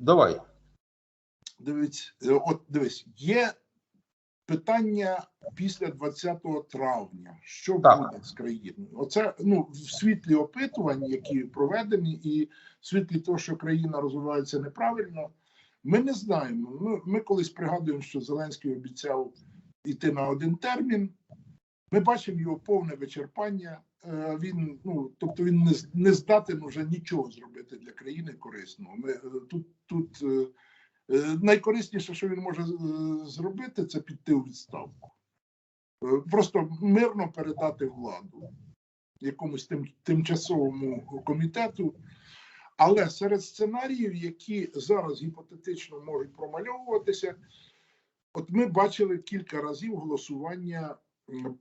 Давай. Дивись, е, от дивись, є питання після 20 травня. Що Так. буде з країною? Оце ну в світлі опитувань, які проведені, і в світлі того, що країна розвивається неправильно. Ми не знаємо. Ми, ми колись пригадуємо, що Зеленський обіцяв йти на один термін. Ми бачимо його повне вичерпання. Е, Він ну тобто він не, не здатен уже нічого зробити для країни корисного. Ми е, тут тут е, найкорисніше, що він може зробити, це піти у відставку. Просто мирно передати владу якомусь тим, тимчасовому комітету. Але серед сценаріїв, які зараз гіпотетично можуть промальовуватися, от ми бачили кілька разів голосування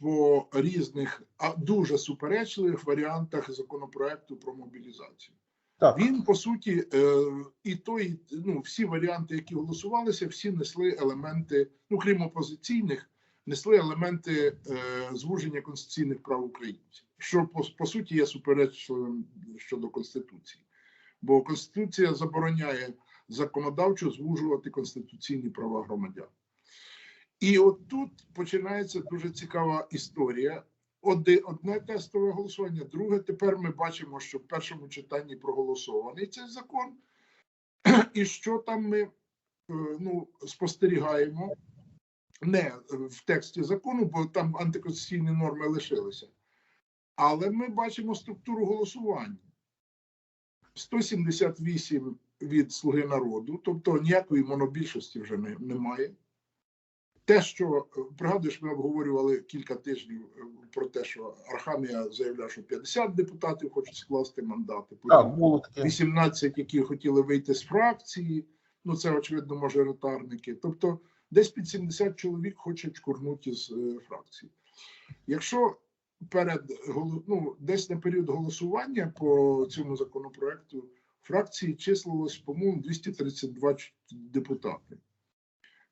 по різних, а дуже суперечливих варіантах законопроекту про мобілізацію. Так. Він по суті, е, і той, ну всі варіанти, які голосувалися, всі несли елементи, ну крім опозиційних, несли елементи е, звуження конституційних прав українців, що по, по суті є суперечливим щодо конституції, бо конституція забороняє законодавчо звужувати конституційні права громадян. І от тут починається дуже цікава історія. Одне тестове голосування, друге. Тепер ми бачимо, що в першому читанні проголосований цей закон, і що там ми е, ну, спостерігаємо не в тексті закону, бо там антиконституційні норми лишилися. Але ми бачимо структуру голосування: 178 від Слуги народу, тобто ніякої монобільшості вже не, немає. Те, що пригадуєш, ми обговорювали кілька тижнів е, про те, що Архамія заявляє, що 50 депутатів хочуть скласти мандати. Потім Так, було таке. 18, які хотіли вийти з фракції. Ну, це очевидно мажоритарники. Тобто, десь під 70 чоловік хочуть курнути з е, фракції. Якщо перед ну, десь на період голосування по цьому законопроекту фракції числилось, по-моєму, 232 ч- депутати.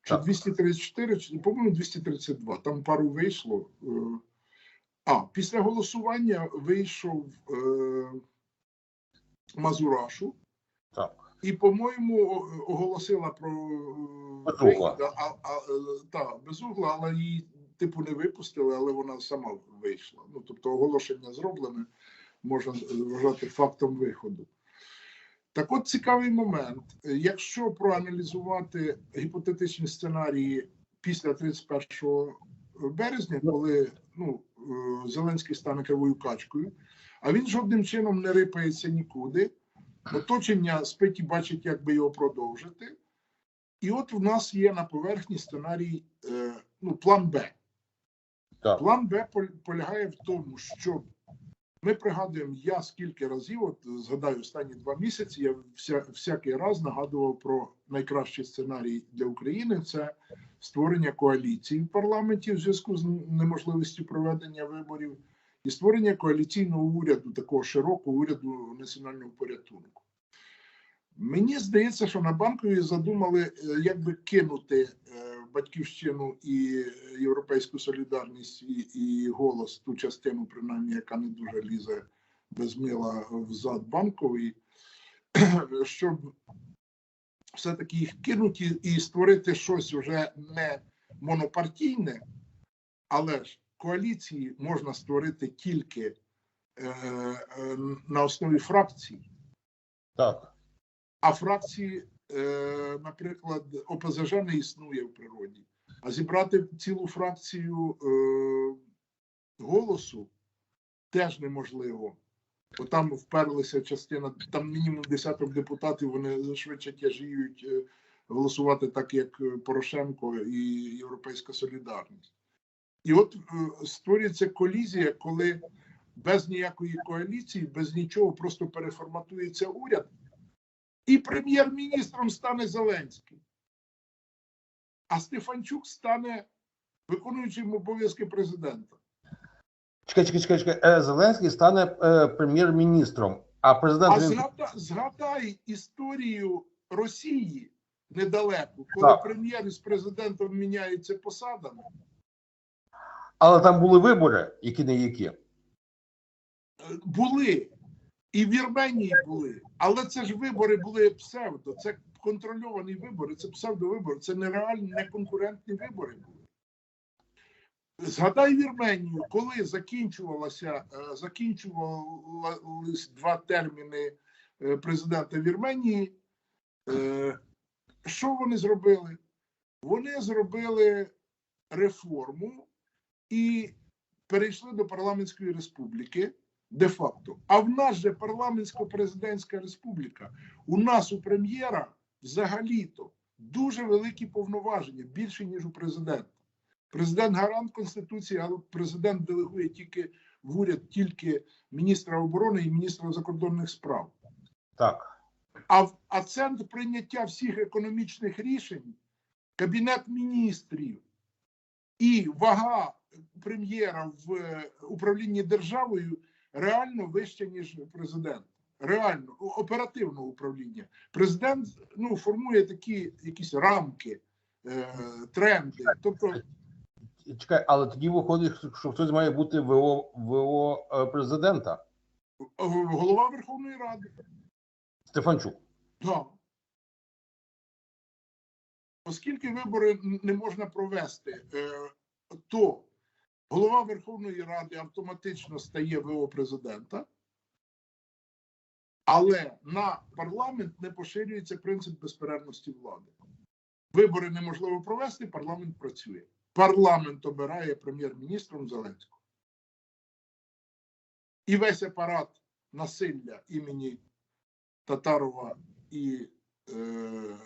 Чи 234, чи, по-моєму, 232. Там пару вийшло. е. А, після голосування вийшов е, Мазурашу. Так. І, по-моєму, оголосила про е, Безугла. а, а, е, та, безугла, але її типу не випустили, але вона сама вийшла. Ну, тобто оголошення зроблене, можна вважати фактом виходу. Так от цікавий момент. Якщо проаналізувати гіпотетичні сценарії після 31 березня, коли ну, е, Зеленський стане кривою качкою, а він жодним чином не рипається нікуди. Оточення спить і бачить, як би його продовжити. І от в нас є на поверхні сценарій, е, ну, план Б. Так. План Б пол- полягає в тому, що ми пригадуємо, я скільки разів, от згадаю, останні два місяці, я вся, всякий раз нагадував про найкращий сценарій для України це створення коаліції в парламенті в зв'язку з неможливістю проведення виборів і створення коаліційного уряду, такого широкого уряду національного порятунку. Мені здається, що на банкові задумали, е, як би кинути е, батьківщину і європейську солідарність і, і голос, ту частину, принаймні, яка не дуже лізе без мила в зад банкової, щоб все-таки їх кинути і створити щось вже не монопартійне, але ж коаліції можна створити тільки е, е, на основі фракцій. Так. А фракції, е, наприклад, ОПЗЖ не існує в природі. А зібрати цілу фракцію е, голосу теж неможливо. Бо там вперлися частина, там мінімум десяток депутатів, вони швидше тяжіють е, голосувати так, як е, Порошенко і Європейська Солідарність. І от е, створюється колізія, коли без ніякої коаліції, без нічого просто переформатується уряд, і прем'єр-міністром стане Зеленський. А Стефанчук стане виконуючим обов'язки президента. Чекай, чекай, чекай, чекай. Е, Зеленський стане е, прем'єр-міністром, а президент А він згада, згадай історію Росії недалеко, коли Так. прем'єр із президентом міняються посадами. але там були вибори, які не які. Е, Були, І в Вірменії були, але це ж вибори були псевдо, це контрольовані вибори, це псевдовибори, це нереальні, неконкурентні вибори були. Згадай Вірменію, коли закінчувалося, е, закінчувались два терміни е, президента Вірменії, е, що вони зробили? Вони зробили реформу і перейшли до парламентської республіки де-факто. А в нас же парламентсько-президентська республіка. У нас у прем'єра взагалі-то дуже великі повноваження, більше ніж у президента. Президент гарант Конституції, але президент делегує тільки в уряд тільки міністра оборони і міністра закордонних справ. Так. А, а центр прийняття всіх економічних рішень, кабінет міністрів і вага прем'єра в е, управлінні державою реально вища, ніж президент. Реально, о- оперативного управління. Президент ну, формує такі якісь рамки, е, тренди. Тобто, Чекай, але тоді виходить, що хтось має бути ВО, ВО е, президента голова Верховної Ради. Стефанчук. Да. Оскільки вибори не можна провести, е, то голова Верховної Ради автоматично стає ВО президента, але на парламент не поширюється принцип безперервності влади. Вибори неможливо провести, парламент працює. Парламент обирає прем'єр-міністром Зеленського. І весь апарат насилля імені Татарова і е, е,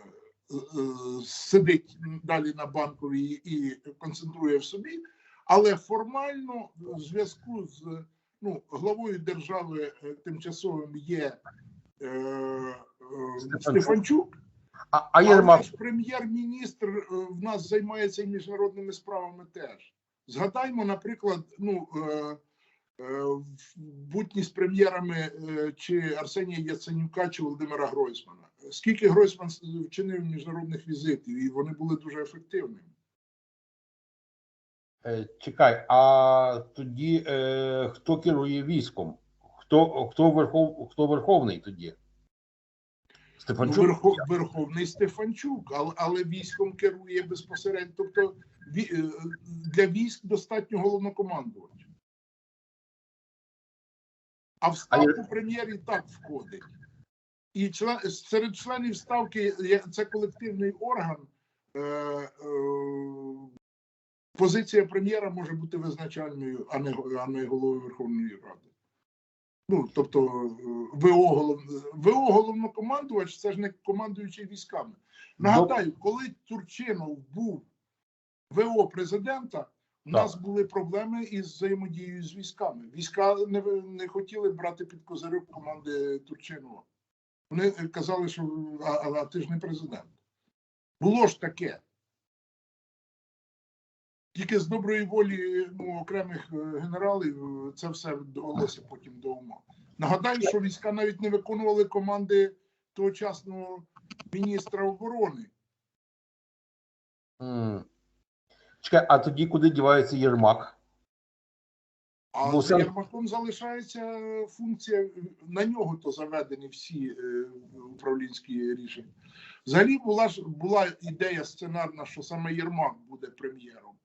сидить далі на банковій і концентрує в собі, але формально в зв'язку з ну, главою держави е, тимчасовим є е, е, Стефанчук. А, а Єрмак, ж прем'єр-міністр е, в нас займається і міжнародними справами теж. Згадаймо, наприклад, ну е, е, будьність прем'єрами е, чи Арсенія Яценюка, чи Володимира Гройсмана. Скільки Гройсман вчинив міжнародних візитів, і вони були дуже ефективними. Е, чекай, а тоді е, хто керує військом? Хто, хто, верхов, хто верховний тоді? Ну, Стефанчук? Верхов, Верховний Стефанчук, але, але військом керує безпосередньо. Тобто е, для військ достатньо головнокомандувача. А в ставку прем'єр і так входить. І член, серед членів ставки це колективний орган. Е, е, позиція прем'єра може бути визначальною, а не, а не головою Верховної Ради. Ну, тобто, е, ВО, голов... ВО головнокомандувач це ж не командуючий військами. Нагадаю, коли Турчинов був ВО президента, у нас були проблеми із взаємодією з військами. Війська не, не хотіли брати під козирьок команди Турчинова. Вони е, казали, що а, а, а ти ж не президент. Було ж таке. Тільки з доброї волі ну, окремих е, генералів е, це все довелося потім до ума. Нагадаю, що війська навіть не виконували команди тогочасного міністра оборони. М. Чекай, а тоді куди дівається Єрмак? А Ну, за Єрмаком залишається функція, на нього то заведені всі е, управлінські рішення. Взагалі була ж була ідея сценарна, що саме Єрмак буде прем'єром.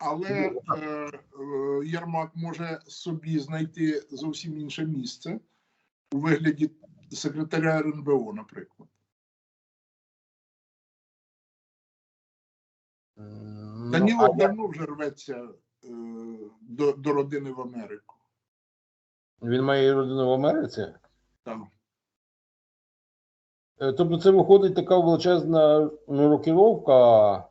Але е, е, Єрмак може собі знайти зовсім інше місце у вигляді секретаря РНБО, наприклад. М, ну, Данілов а- давно вже рветься е, до, до родини в Америку. Він має родину в Америці? Там. Е, Тобто це виходить така величезна ну, рокіровка,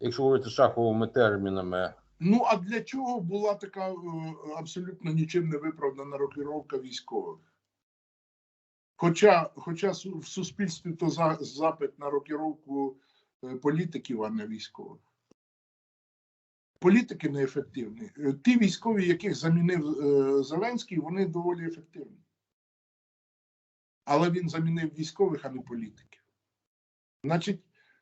якщо говорити шаховими термінами. Ну а для чого була така е, абсолютно нічим не виправдана рокіровка військових? Хоча, хоча в суспільстві то за, запит на рокіровку е, політиків, а не військових. Політики неефективні. Е, Ті військові, яких замінив Зеленський, вони доволі ефективні. Але він замінив військових, а не політиків. Значить,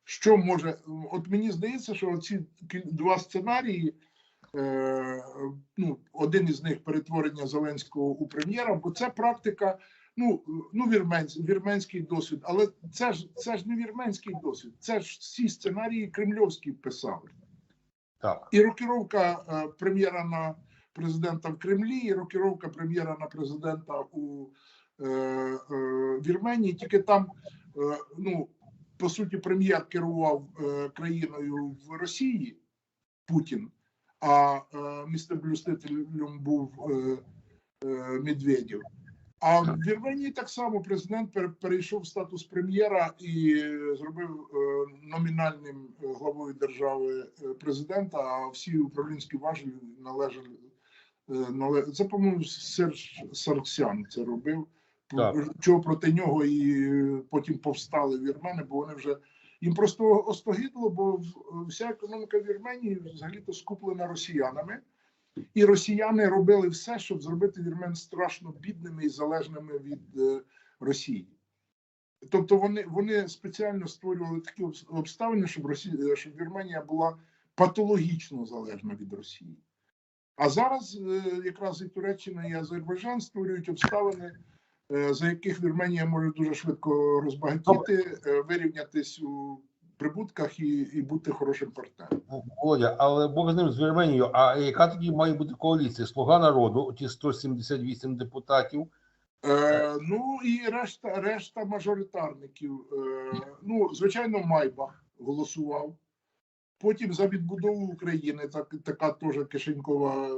що може. От мені здається, що ці два сценарії е, ну, один із них перетворення Зеленського у прем'єра, бо це практика. Ну, ну вірменсь, вірменський досвід, але це ж це ж не вірменський досвід, це ж всі сценарії кремльовські писали. Так. І рокіровка е, прем'єра на президента в Кремлі, і рокіровка прем'єра на президента у е, е, Вірменії. Тільки там, е, ну по суті, прем'єр керував е, країною в Росії Путін, а е, містоблюстителем був е, Медведєв. А в Вірменії так само президент пере- перейшов статус прем'єра і зробив номінальним главою держави президента, а всі управлінські важелі належали. е, нале- Це, по-моєму, Серж Сарксян це робив. Так. Чого проти нього і е, потім повстали вірмени, бо вони вже їм просто остогидло, бо вся економіка Вірменії взагалі-то скуплена росіянами. І росіяни робили все, щоб зробити вірмен страшно бідними і залежними від е, Росії. Тобто вони, вони спеціально створювали такі обставини, щоб Росія, щоб Вірменія була патологічно залежна від Росії. А зараз е, якраз і Туреччина, і Азербайджан створюють обставини, е, за яких Вірменія може дуже швидко розбагатіти, е, вирівнятись у прибутках і, і бути хорошим партнером. Володя, але Бог з ним з Вірменією, а яка тоді має бути коаліція? Слуга народу, ті 178 депутатів. Е, ну і решта, решта мажоритарників. Е, ну, звичайно, Майбах голосував. Потім за відбудову України, так, така теж кишенькова е,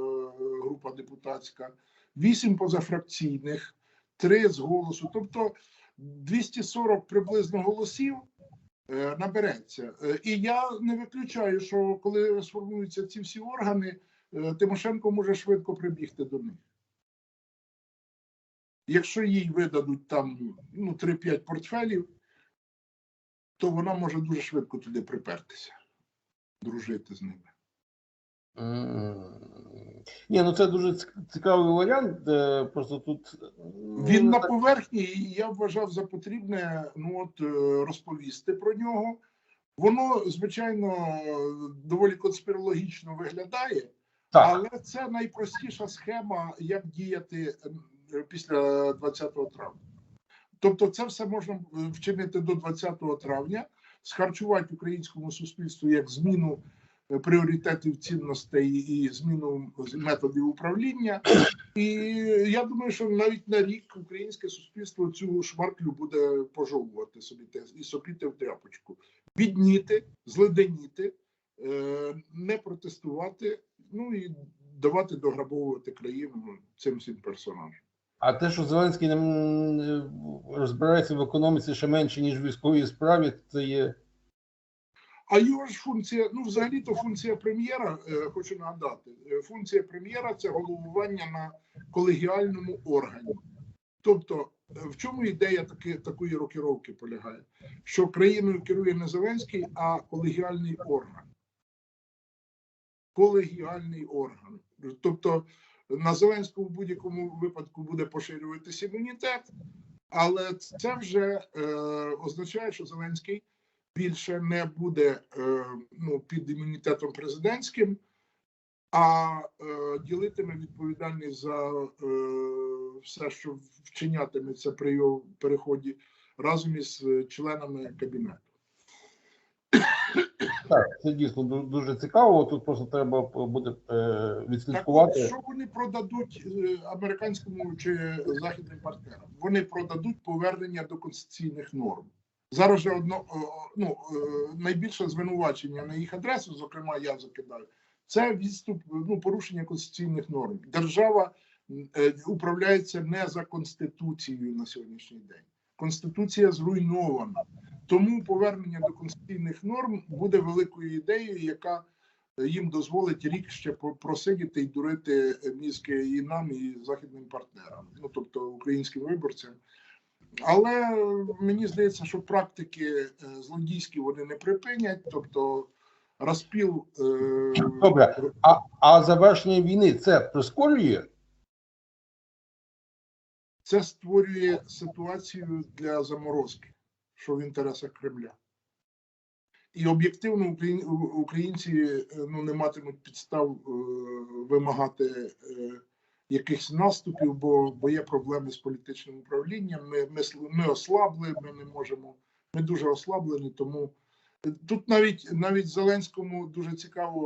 група депутатська, вісім позафракційних, три з голосу. Тобто 240 приблизно голосів е, набереться. Е, і я не виключаю, що коли сформуються ці всі органи, е, Тимошенко може швидко прибігти до них. Якщо їй видадуть там ну, 3-5 портфелів, то вона може дуже швидко туди припертися, дружити з ними. Ні, ну це дуже цікавий варіант. Просто тут Він на поверхні, і я вважав за потрібне ну, от, е, розповісти про нього. Воно, звичайно, доволі конспірологічно виглядає, так. але це найпростіша схема, як діяти після 20 травня. Тобто, це все можна е, вчинити до 20 травня, схарчувати українському суспільству як зміну пріоритетів цінностей і зміну методів управління. І я думаю, що навіть на рік українське суспільство цю шмарклю буде пожовувати собі і сопіти в тряпочку, бідніти, зледеніти, е, не протестувати, ну і давати дограбовувати країну цим всім персонажам. А те, що Зеленський не розбирається в економіці ще менше, ніж в військовій справі, це є. А його ж функція, ну взагалі-то функція прем'єра, е, хочу нагадати, е, функція прем'єра це головування на колегіальному органі. Тобто, е, в чому ідея таки, такої рокіровки полягає? Що країною керує не Зеленський, а колегіальний орган. Колегіальний орган. Тобто на Зеленському в будь-якому випадку буде поширюватися імунітет, але це вже е, означає, що Зеленський більше не буде е, ну, під імунітетом президентським, а е, ділитиме відповідальність за е, все, що вчинятиметься при його переході разом із членами кабінету. Так, це дійсно дуже цікаво. Тут просто треба буде е, Так відслідкувати. що вони продадуть американському чи західним партнерам? Вони продадуть повернення до конституційних норм. Зараз же одно о, ну, е, найбільше звинувачення на їх адресу, зокрема, я закидаю, це відступ, ну, порушення конституційних норм. Держава е, управляється не за конституцією на сьогоднішній день. Конституція зруйнована. Тому повернення до конституційних норм буде великою ідеєю, яка їм дозволить рік ще просидіти і дурити мізки і нам, і західним партнерам, ну тобто українським виборцям. Але мені здається, що практики е, злодійські вони не припинять, тобто розпіл е, Добре. А, а завершення війни це прискорює? це створює ситуацію для заморозки, що в інтересах Кремля. і об'єктивно українці е, ну, не матимуть підстав вимагати якихось наступів, бо, бо є проблеми з політичним управлінням. Ми, ми, ми ослабли, ми не можемо. Ми дуже ослаблені, тому е, тут навіть навіть Зеленському дуже цікаво